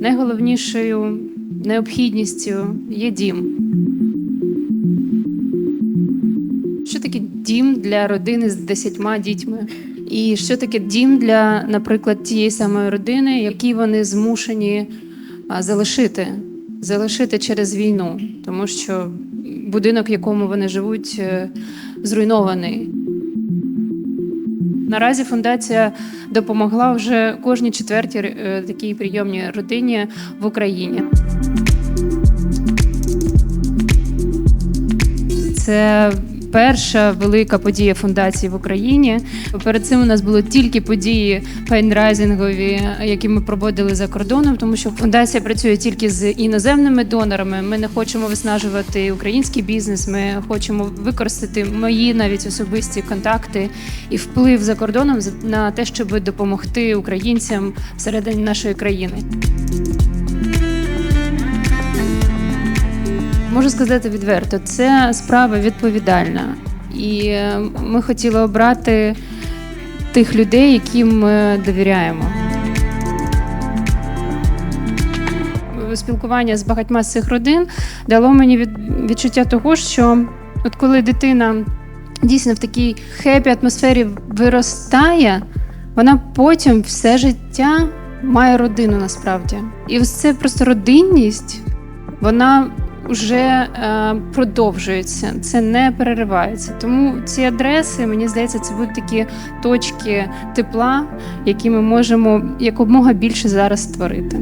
Найголовнішою необхідністю є дім. Що таке дім для родини з десятьма дітьми? І що таке дім для, наприклад, тієї самої родини, які вони змушені залишити, залишити через війну, тому що будинок, в якому вони живуть, е, зруйнований. Наразі фундація допомогла вже кожній четвертій е, такій прийомній родині в Україні. Це перша велика подія фундації в Україні. Перед цим у нас були тільки події фейнрайзингові, які ми проводили за кордоном, тому що фундація працює тільки з іноземними донорами. Ми не хочемо виснажувати український бізнес. Ми хочемо використати мої навіть особисті контакти і вплив за кордоном на те, щоб допомогти українцям всередині нашої країни. Можу сказати відверто, це справа відповідальна. І е, ми хотіли обрати тих людей, яким ми довіряємо. Спілкування з багатьма з цих родин дало мені відчуття того, що от коли дитина дійсно в такій хепі атмосфері виростає, вона потім все життя має родину насправді. І ось це просто родинність, вона вже е, продовжується, це не переривається. Тому ці адреси, мені здається, це будуть такі точки тепла, які ми можемо якомога більше зараз створити.